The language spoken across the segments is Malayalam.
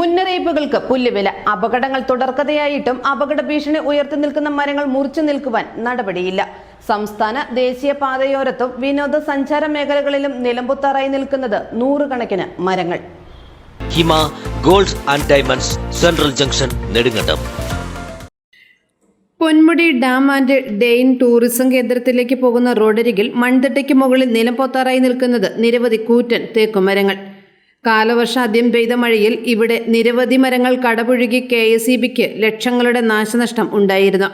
തെങ്ങുതൈപ്പുകൾക്ക് പുല്ലുവില അപകടങ്ങൾ തുടർക്കഥയായിട്ടും അപകട ഭീഷണി ഉയർത്തി നിൽക്കുന്ന മരങ്ങൾ മുറിച്ചു നിൽക്കുവാൻ നടപടിയില്ല. സംസ്ഥാന ദേശീയ പാതയോരത്തും വിനോദസഞ്ചാര മേഖലകളിലും നിലമ്പുത്തറായി നിൽക്കുന്നത് നൂറുകണക്കിന് മരങ്ങൾ. Hima gold and diamonds central junction Nedumkandam. Ponmudi dam and Dain tourism കേന്ദ്രത്തിലേക്ക് പോകുന്ന റോഡരികിൽ മൺതിട്ടയ്ക്ക് മുകളിൽ നിലം പൊത്താറായി നിൽക്കുന്നത് നിരവധി കൂറ്റൻ തേക്കുമരങ്ങൾ. കാലവർഷാദ്യം പെയ്ത മഴയിൽ ഇവിടെ നിരവധി മരങ്ങൾ കടപുഴുകി കെ എസ് ഇ ബിക്ക് ലക്ഷങ്ങളുടെ നാശനഷ്ടം ഉണ്ടായിരുന്നു.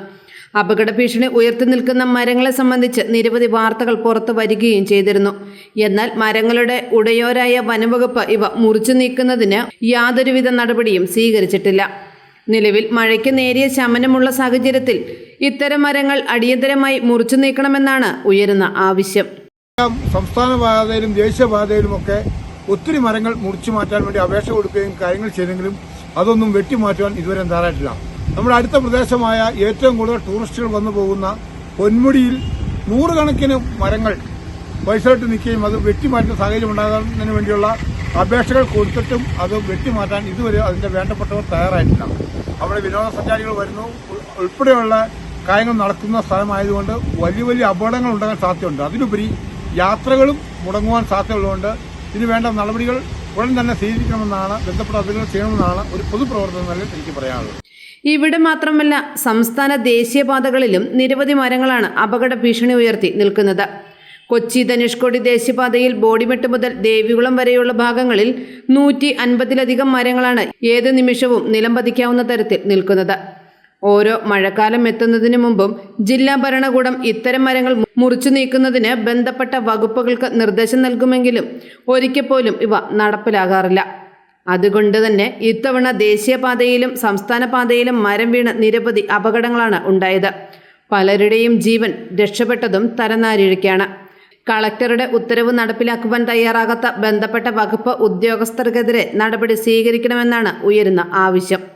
അപകട ഭീഷണി ഉയർത്തി നിൽക്കുന്ന മരങ്ങളെ സംബന്ധിച്ച് നിരവധി വാർത്തകൾ പുറത്തു വരികയും ചെയ്തിരുന്നു. എന്നാൽ മരങ്ങളുടെ ഉടയോരായ വനംവകുപ്പ് ഇവ മുറിച്ചു നീക്കുന്നതിന് യാതൊരുവിധ നടപടിയും സ്വീകരിച്ചിട്ടില്ല. നിലവിൽ മഴയ്ക്ക് നേരിയ ശമനമുള്ള സാഹചര്യത്തിൽ ഇത്തരം മരങ്ങൾ അടിയന്തരമായി മുറിച്ചു നീക്കണമെന്നാണ് ഉയരുന്ന ആവശ്യം. സംസ്ഥാന പാതയിലും ദേശീയപാതയിലുമൊക്കെ ഒത്തിരി മരങ്ങൾ മുറിച്ചു മാറ്റാൻ വേണ്ടി അപേക്ഷ കൊടുക്കുകയും കാര്യങ്ങൾ ചെയ്തെങ്കിലും അതൊന്നും വെട്ടിമാറ്റുവാൻ ഇതുവരെ തയ്യാറായിട്ടില്ല. നമ്മുടെ അടുത്ത പ്രദേശമായ ഏറ്റവും കൂടുതൽ ടൂറിസ്റ്റുകൾ വന്നു പോകുന്ന പൊന്മുടിയിൽ നൂറുകണക്കിന് മരങ്ങൾ വയസ്സായിട്ട് നിൽക്കുകയും അത് വെട്ടിമാറ്റുന്ന സാഹചര്യം ഉണ്ടാകുന്നതിന് വേണ്ടിയുള്ള അപേക്ഷകൾ കൊടുത്തിട്ടും അത് വെട്ടിമാറ്റാൻ ഇതുവരെ അതിന്റെ വേണ്ടപ്പെട്ടവർ തയ്യാറായിട്ടില്ല. അവിടെ വിനോദസഞ്ചാരികൾ വരുന്നു. ഉൾ- ഉൾപ്പെടെയുള്ള കാര്യങ്ങൾ നടക്കുന്ന സ്ഥലമായതുകൊണ്ട് വലിയ വലിയ അപകടങ്ങൾ ഉണ്ടാകാൻ സാധ്യതയുണ്ട്. അതിലുപരി യാത്രകളും മുടങ്ങുവാൻ സാധ്യതയുള്ളതുകൊണ്ട് ഇതിന് വേണ്ട നടപടികൾ ഉടൻ തന്നെ സ്വീകരിക്കണമെന്നാണ് ബന്ധപ്പെട്ട അധികൃതർ ചെയ്യണമെന്നാണ് ഒരു പൊതുപ്രവർത്തനം നിലയിൽ എനിക്ക് പറയാനുള്ളത്. ഇവിടെ മാത്രമല്ല സംസ്ഥാന ദേശീയപാതകളിലും നിരവധി മരങ്ങളാണ് അപകട ഭീഷണി ഉയർത്തി നിൽക്കുന്നത്. കൊച്ചി ധനുഷ്കോടി ദേശീയപാതയിൽ ബോഡിമെട്ട് മുതൽ ദേവികുളം വരെയുള്ള ഭാഗങ്ങളിൽ നൂറ്റി അൻപതിലധികം മരങ്ങളാണ് ഏത് നിമിഷവും നിലംപതിക്കാവുന്ന തരത്തിൽ നിൽക്കുന്നത്. ഓരോ മഴക്കാലം എത്തുന്നതിന് മുമ്പും ജില്ലാ ഭരണകൂടം ഇത്തരം മരങ്ങൾ മുറിച്ചു നീക്കുന്നതിന് ബന്ധപ്പെട്ട വകുപ്പുകൾക്ക് നിർദ്ദേശം നൽകുമെങ്കിലും ഒരിക്കൽ ഇവ നടപ്പിലാകാറില്ല. അതുകൊണ്ട് തന്നെ ഇത്തവണ ദേശീയപാതയിലും സംസ്ഥാന പാതയിലും മരം വീണ് നിരവധി അപകടങ്ങളാണ് ഉണ്ടായത്. പലരുടെയും ജീവൻ രക്ഷപ്പെട്ടതും തരനാരിഴയ്ക്കാണ്. കളക്ടറുടെ ഉത്തരവ് നടപ്പിലാക്കുവാൻ തയ്യാറാകാത്ത ബന്ധപ്പെട്ട വകുപ്പ് ഉദ്യോഗസ്ഥർക്കെതിരെ നടപടി സ്വീകരിക്കണമെന്നാണ് ഉയരുന്ന ആവശ്യം.